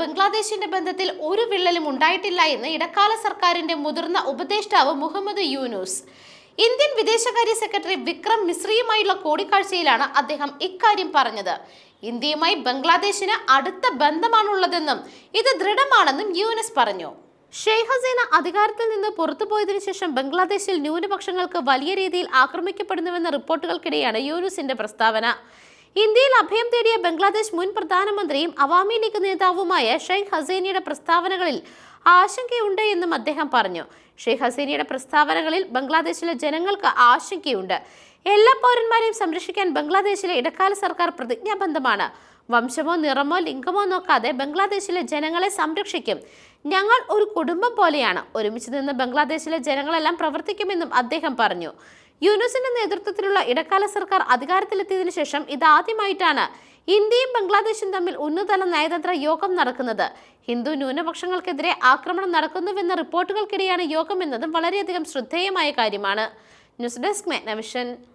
ബംഗ്ലാദേശിന്റെ ബന്ധത്തിൽ ഒരു വിള്ളലും ഉണ്ടായിട്ടില്ല എന്ന് ഇടക്കാല സർക്കാരിന്റെ മുതിർന്ന ഉപദേഷ്ടാവ് മുഹമ്മദ് യൂനൂസ്. ഇന്ത്യൻ വിദേശകാര്യ സെക്രട്ടറി വിക്രം മിശ്രയുമായുള്ള കൂടിക്കാഴ്ചയിലാണ് അദ്ദേഹം ഇക്കാര്യം പറഞ്ഞത്. ഇന്ത്യയുമായി ബംഗ്ലാദേശിന് അടുത്ത ബന്ധമാണുള്ളതെന്നും ഇത് ദൃഢമാണെന്നും യൂനസ് പറഞ്ഞു. ഷെയ്ഖ് ഹസീന അധികാരത്തിൽ നിന്ന് പുറത്തുപോയതിനു ശേഷം ബംഗ്ലാദേശിൽ ന്യൂനപക്ഷങ്ങൾക്ക് വലിയ രീതിയിൽ ആക്രമിക്കപ്പെടുന്നുവെന്ന റിപ്പോർട്ടുകൾക്കിടെയാണ് യൂനുസിന്റെ പ്രസ്താവന. ഇന്ത്യയിൽ അഭയം തേടിയ ബംഗ്ലാദേശ് മുൻ പ്രധാനമന്ത്രിയും അവാമി ലീഗ് നേതാവുമായ ഷെയ്ഖ് ഹസീനയുടെ പ്രസ്താവനകളിൽ ആശങ്കയുണ്ട് എന്നും അദ്ദേഹം പറഞ്ഞു. ഷെയ്ഖ് ഹസീനയുടെ പ്രസ്താവനകളിൽ ബംഗ്ലാദേശിലെ ജനങ്ങൾക്ക് ആശങ്കയുണ്ട്. എല്ലാ പൗരന്മാരെയും സംരക്ഷിക്കാൻ ബംഗ്ലാദേശിലെ ഇടക്കാല സർക്കാർ പ്രതിജ്ഞാബദ്ധമാണ്. വംശമോ നിറമോ ലിംഗമോ നോക്കാതെ ബംഗ്ലാദേശിലെ ജനങ്ങളെ സംരക്ഷിക്കും. ഞങ്ങൾ ഒരു കുടുംബം പോലെയാണ്. ഒരുമിച്ച് നിന്ന് ബംഗ്ലാദേശിലെ ജനങ്ങളെല്ലാം പ്രവർത്തിക്കുമെന്നും അദ്ദേഹം പറഞ്ഞു. യൂനുസിന്റെ നേതൃത്വത്തിലുള്ള ഇടക്കാല സർക്കാർ അധികാരത്തിലെത്തിയതിനു ശേഷം ഇതാദ്യമായിട്ടാണ് ഇന്ത്യയും ബംഗ്ലാദേശും തമ്മിൽ ഉന്നതതല നയതന്ത്ര യോഗം നടക്കുന്നത്. ഹിന്ദു ന്യൂനപക്ഷങ്ങൾക്കെതിരെ ആക്രമണം നടക്കുന്നുവെന്ന റിപ്പോർട്ടുകൾക്കിടെയാണ് യോഗം എന്നതും വളരെയധികം ശ്രദ്ധേയമായ കാര്യമാണ്. News desk മെഗ്നവിഷൻ.